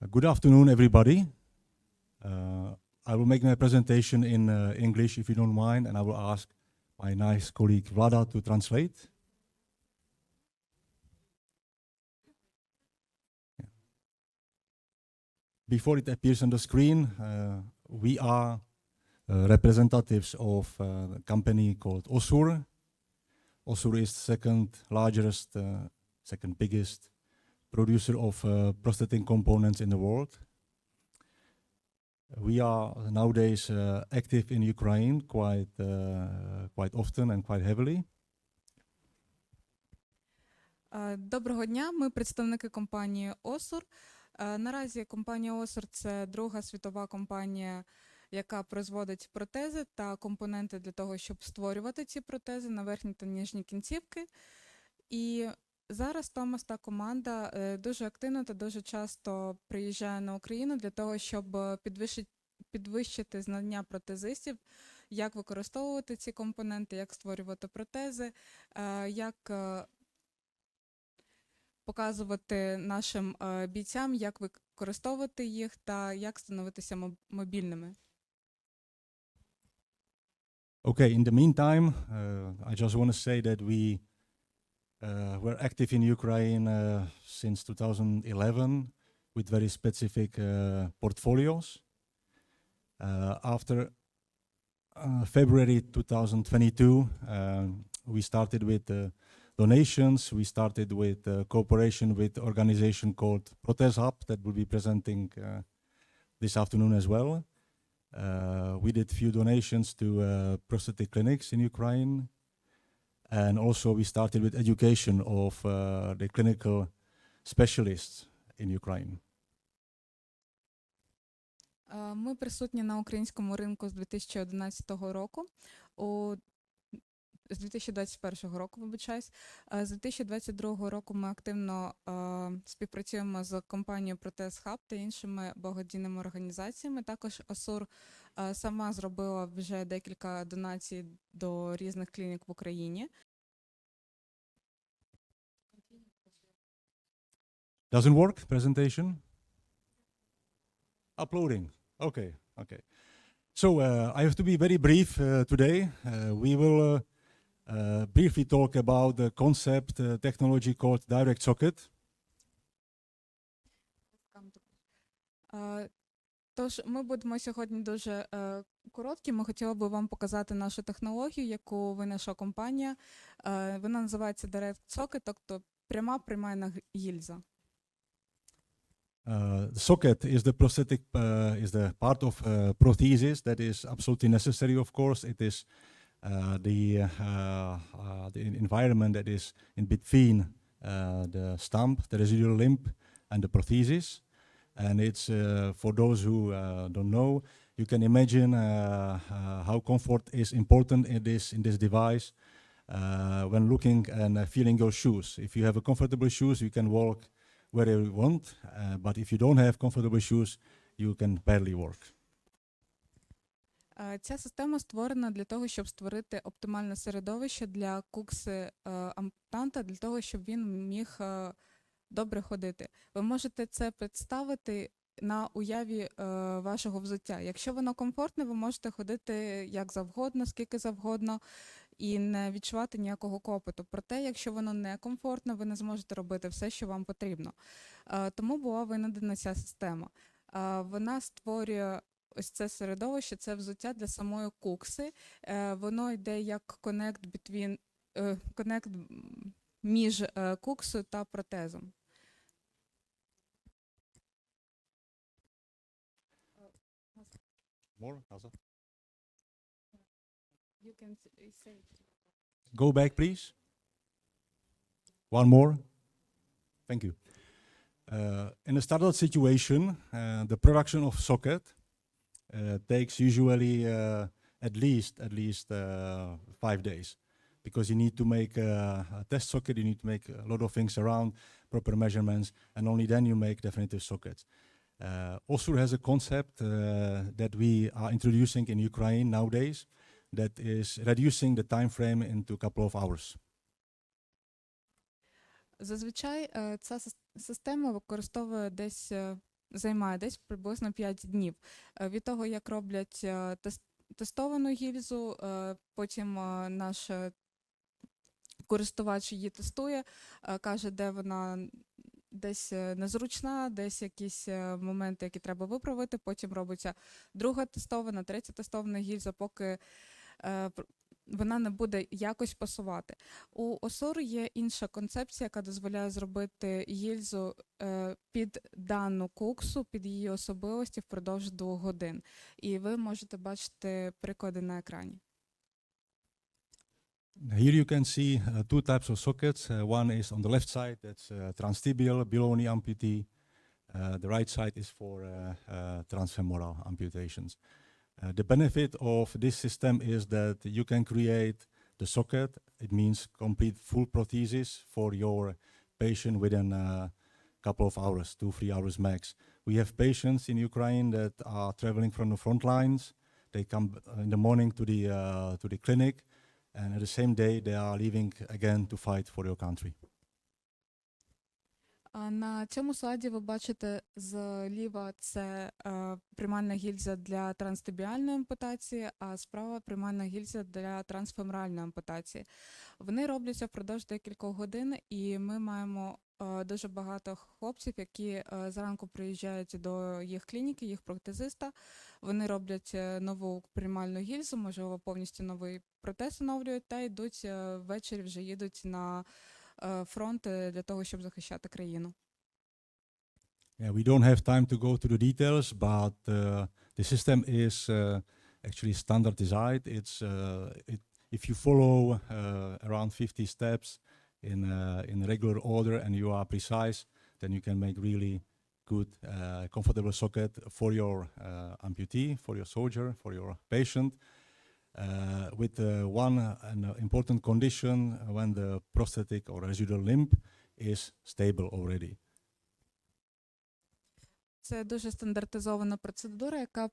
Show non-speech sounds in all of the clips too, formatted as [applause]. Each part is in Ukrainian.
Uh, Good afternoon, everybody. Uh, I will make my presentation in uh, English, if you don't mind, and I will ask my nice colleague Vlada to translate. Before it appears on the screen, uh, we are uh, representatives of uh, a company called Osur. Osur is second largest, uh, second biggest producer of uh, prosthetic components in the world. We are nowadays uh, active in Ukraine quite, uh, quite often and quite heavily. Доброго дня. Ми представники компанії Осур. Наразі компанія Осур це друга світова компанія, яка производить протези та компоненти для того, щоб створювати ці протези на верхні та нижні кінцівки. І зараз Томас та команда е, дуже активно та дуже часто приїжджає на Україну для того, щоб е, підвищити, підвищити знання протезистів, як використовувати ці компоненти, як створювати протези, е, як показувати нашим бійцям, як використовувати їх та як становитися моб- мобільними. Okay, in the meantime, uh, I just want to say that we uh, were active in Ukraine uh, since 2011 with very specific uh, portfolios. Uh, after uh, February 2022, um, we started with uh, donations. We started with uh, cooperation with organization called Protest Hub that will be presenting uh, this afternoon as well. Uh, we did few donations to uh, prosthetic clinics in Ukraine, and also we started with education of uh, the clinical specialists in Ukraine. Е, Ми присутні на українському ринку з 2011 року. У з 2021 року, вибачаюсь. Е, З 2022 року ми активно е, співпрацюємо з компанією Протез Хаб та іншими благодійними організаціями. Також Осур е, сама зробила вже декілька донацій до різних клінік в Україні. Doesn't work presentation? Uploading. Okay, okay. So uh, I have to be very brief uh, today. Uh, we will uh, briefly talk about the concept uh, technology called direct socket. Е, Тож ми будемо сьогодні дуже е, короткі. Ми хотіли би вам показати нашу технологію, яку винайшла компанія. Е, вона називається Direct Socket, тобто пряма приймальна гільза. Uh, the socket is the prosthetic uh, is the part of uh, prosthesis that is absolutely necessary. Of course, it is uh, the uh, uh, the environment that is in between uh, the stump, the residual limb, and the prosthesis. And it's uh, for those who uh, don't know, you can imagine uh, uh, how comfort is important in this in this device. Uh, when looking and uh, feeling your shoes, if you have a comfortable shoes, you can walk wherever you want. Uh, but if you don't have comfortable shoes, you can barely work. Е, Ця система створена для того, щоб створити оптимальне середовище для кукси е, ампутанта, для того, щоб він міг е, добре ходити. Ви можете це представити на уяві вашого взуття. Якщо воно комфортне, ви можете ходити як завгодно, скільки завгодно, і не відчувати ніякого клопоту. Проте, якщо воно не комфортне, ви не зможете робити все, що вам потрібно. Тому була винайдена ця система. Вона створює ось це середовище, це взуття для самої кукси. Е, Воно йде як connect between, е, connect між е, куксою та протезом. More? Elsa? You can say Go back, please. One more. Thank you. Uh, in a startup situation, uh, the production of socket uh, takes usually uh, at least at least uh, five days, because you need to make a, a test socket, you need to make a lot of things around, proper measurements, and only then you make definitive sockets. Uh, Osur has a concept uh, that we are introducing in Ukraine nowadays, that is reducing the time frame into a couple of hours. Зазвичай е, ця сис- система використовує десь е, займає десь приблизно 5 днів. Е, Від того, як роблять е, тес- тестовану гільзу, е, потім наш користувач її тестує, каже, де вона десь незручна, десь якісь моменти, які треба виправити. Потім робиться друга тестована, третя тестована гільза, поки вона не буде якось пасувати. У Осору є інша концепція, яка дозволяє зробити гільзу е, під дану куксу, під її особливості впродовж двох годин. І ви можете бачити приклади на екрані. Here you can see uh, two types of sockets. Uh, one is on the left side, that's uh, transtibial below knee amputee. Uh, the right side is for uh, uh, transfemoral amputations. Uh, the benefit of this system is that you can create the socket. It means complete full prosthesis for your patient within a couple of hours, two, three hours max. We have patients in Ukraine that are traveling from the front lines. They come uh, in the morning to the, uh, to the clinic and at the same day they are leaving again to fight for your country. На цьому слайді ви бачите зліва це е, приймальна гільза для транстибіальної ампутації, а справа приймальна гільза для трансфеморальної ампутації. Вони робляться впродовж декількох годин, і ми маємо е, дуже багато хлопців, які е, зранку приїжджають до їх клініки, їх протезиста. Вони роблять нову приймальну гільзу, можливо, повністю новий протез оновлюють, та йдуть ввечері, вже їдуть на фронт е, для того, щоб захищати країну. Yeah, we don't have time to go to the details, but uh, the system is uh, actually standardized. It's uh, it, if you follow uh, around 50 steps in uh, in regular order and you are precise, then you can make really good, uh, comfortable socket for your uh, amputee, for your soldier, for your patient. Uh, with uh, one uh, an important condition when the prosthetic or residual limb is stable already. Це дуже стандартизована процедура, яка,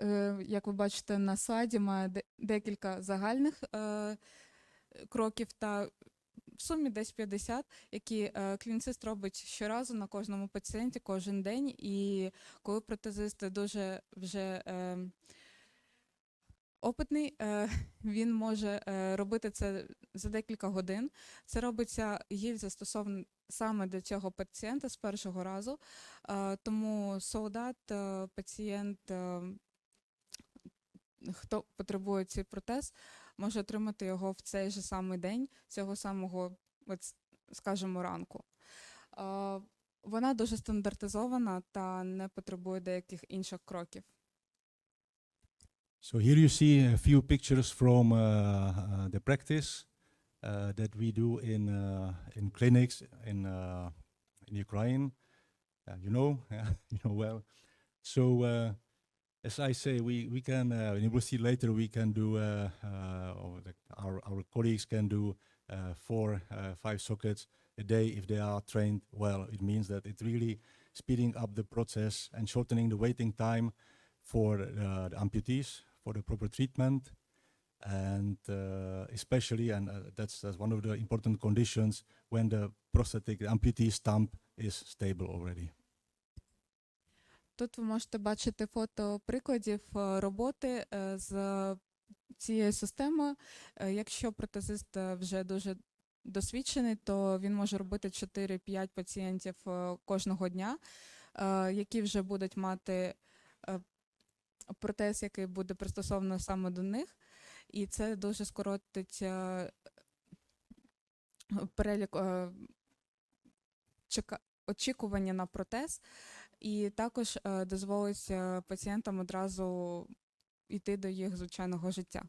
е, як ви бачите на слайді, має декілька загальних е, кроків та в сумі десь 50, які е, клініцист робить щоразу на кожному пацієнті кожен день. І коли протезист дуже вже опитний, е, [laughs] він може е, робити це за декілька годин. Це робиться гільза стосовно саме для цього пацієнта з першого разу. Е, Тому солдат, пацієнт, хто потребує цей протез, може отримати його в цей же самий день, цього самого, скажімо, ранку. Вона дуже стандартизована та не потребує деяких інших кроків. So here you see a few pictures from uh, uh, the practice uh, that we do in in clinics in in Ukraine. You know, [laughs] you know well. So as I say, we we can uh, and you will see later we can do uh, uh, our our colleagues can do uh, four five sockets a day if they are trained well. It means that it really speeding up the process and shortening the waiting time for the amputees for the proper treatment and uh, especially and uh, that's, that's one of the important conditions when the prosthetic the amputee stump is stable already Тут ви можете бачити фото прикладів е, роботи е, з цією системою. Е, Якщо протезист вже дуже досвідчений, то він може робити 4-5 пацієнтів кожного дня, які вже будуть мати протез, який буде пристосовано саме до них. І це дуже скоротить е, перелік е, очікування на протез. І також е, дозволить пацієнтам одразу йти до їх звичайного життя.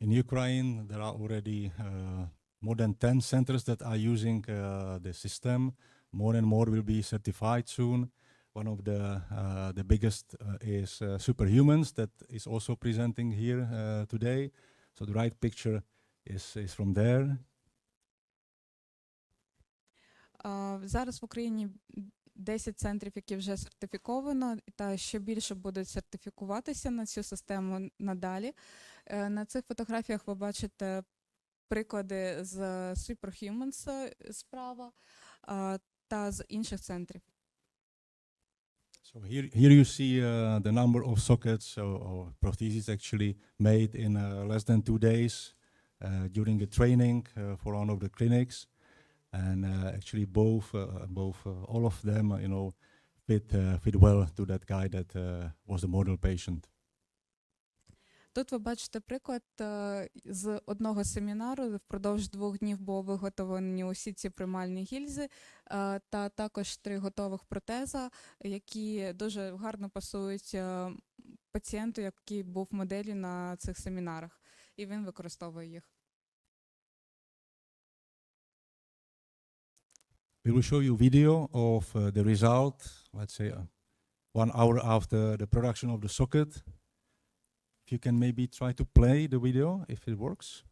in ukraine there are already uh, more than 10 centers that are using uh, the system more and more will be certified soon one of the uh, the biggest uh, is uh, superhumans that is also presenting here uh, today so the right picture is is from there Зараз в Україні 10 центрів, які вже сертифіковано, та ще більше будуть сертифікуватися на цю систему надалі. Е, На цих фотографіях ви бачите приклади з Superhumans е, справа та з інших центрів. So here, here you see uh, the number of sockets or, or prostheses actually made in uh, less than two days uh, during a training uh, for one of the clinics, and uh, actually both, uh, both, all of them, you know, fit fit well to that guy that was the model patient. Тут ви бачите приклад е, з одного семінару. Впродовж двох днів було виготовлені усі ці приймальні гільзи е, та також три готових протеза, які дуже гарно пасують е, пацієнту, який був моделі на цих семінарах, і він використовує їх. We will show you video of uh, the result, let's say uh, one hour after the production of the socket. If you can maybe try to play the video, if it works.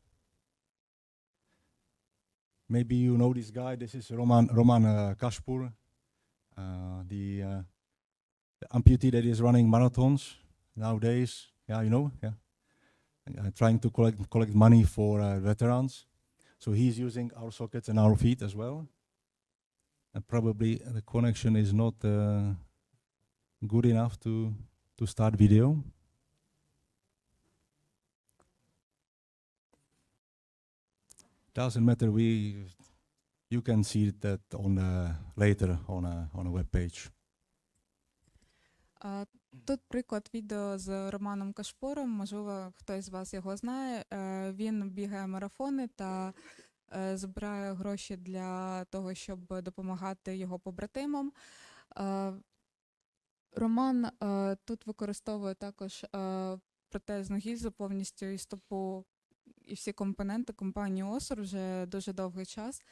Maybe you know this guy. This is Roman Roman uh, Kashpur, uh, the, uh, the amputee that is running marathons nowadays. Yeah, you know, yeah, uh, trying to collect collect money for uh, veterans. So he's using our sockets and our feet as well and probably the connection is not uh, good enough to to start video. Doesn't matter. We you can see that on uh, later on a on a web page. А, Тут приклад відео з Романом Кашпором. Можливо, хтось з вас його знає. Е, Він бігає марафони та е, збирає гроші для того, щоб допомагати його побратимам. Е, Роман тут використовує також е, протезну гільзу повністю і стопу, і всі компоненти компанії Осор вже дуже довгий час.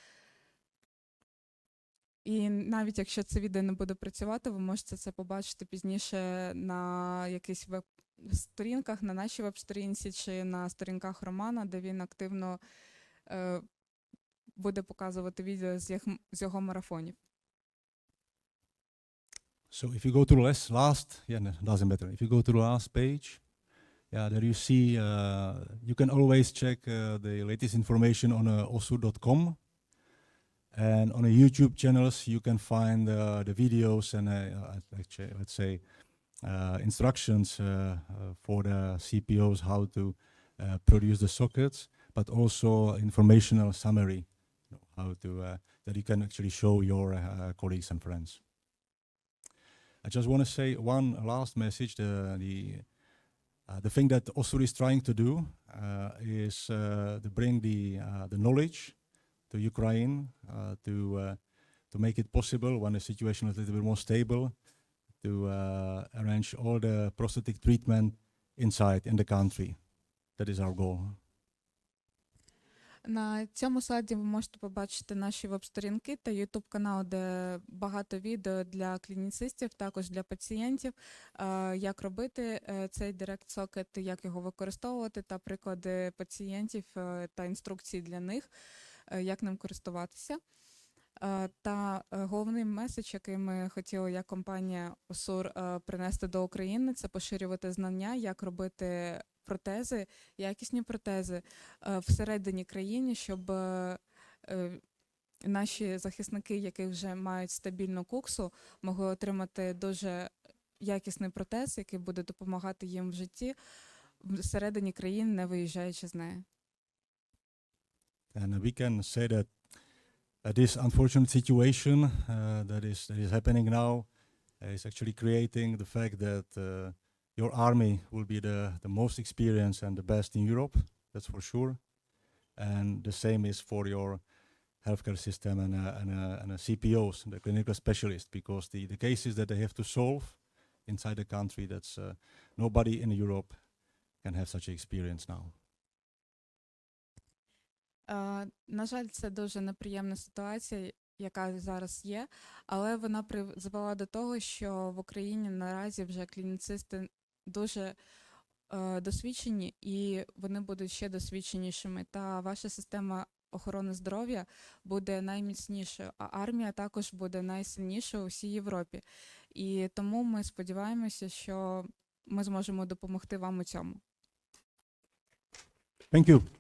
І навіть якщо це відео не буде працювати, ви можете це побачити пізніше на якихось веб-сторінках, на нашій веб-сторінці чи на сторінках Романа, де він активно е, буде показувати відео з, його марафонів. So if you go to the last, last yeah, no, doesn't matter. If you go to the last page, yeah, there you see uh, you can always check uh, the latest information on uh, osu.com. And on the YouTube channels, you can find uh, the videos and uh, uh, actually, let's say uh, instructions uh, uh, for the CPOs how to uh, produce the sockets, but also informational summary, how to uh, that you can actually show your uh, colleagues and friends. I just want to say one last message. The the uh, the thing that Osur is trying to do uh, is uh, to bring the uh, the knowledge to Ukraine uh, to uh, to make it possible when the situation is a little bit more stable to uh, arrange all the prosthetic treatment inside in the country. That is our goal. На цьому слайді ви можете побачити наші веб-сторінки та YouTube канал, де багато відео для клініцистів, також для пацієнтів, е, як робити е, цей Direct Socket, як його використовувати, та приклади пацієнтів е, та інструкції для них, як ним користуватися. Та головний меседж, який ми хотіли як компанія ОСУР принести до України, це поширювати знання, як робити протези, якісні протези е, всередині країни, щоб е, е, наші захисники, які вже мають стабільну куксу, могли отримати дуже якісний протез, який буде допомагати їм в житті всередині країни, не виїжджаючи з неї. And we can say that uh, this unfortunate situation uh, that is that is happening now is actually creating the fact that uh, your army will be the, the most experienced and the best in Europe. That's for sure. And the same is for your healthcare system and uh, and, uh, and uh, CPOs, the clinical specialists, because the, the cases that they have to solve inside the country, that's uh, nobody in Europe can have such experience now. Е, На жаль, це дуже неприємна ситуація, яка зараз є, але вона призвела до того, що в Україні наразі вже клініцисти дуже е, досвідчені і вони будуть ще досвідченішими. Та ваша система охорони здоров'я буде найміцнішою, а армія також буде найсильнішою у всій Європі. І тому ми сподіваємося, що ми зможемо допомогти вам у цьому. Thank.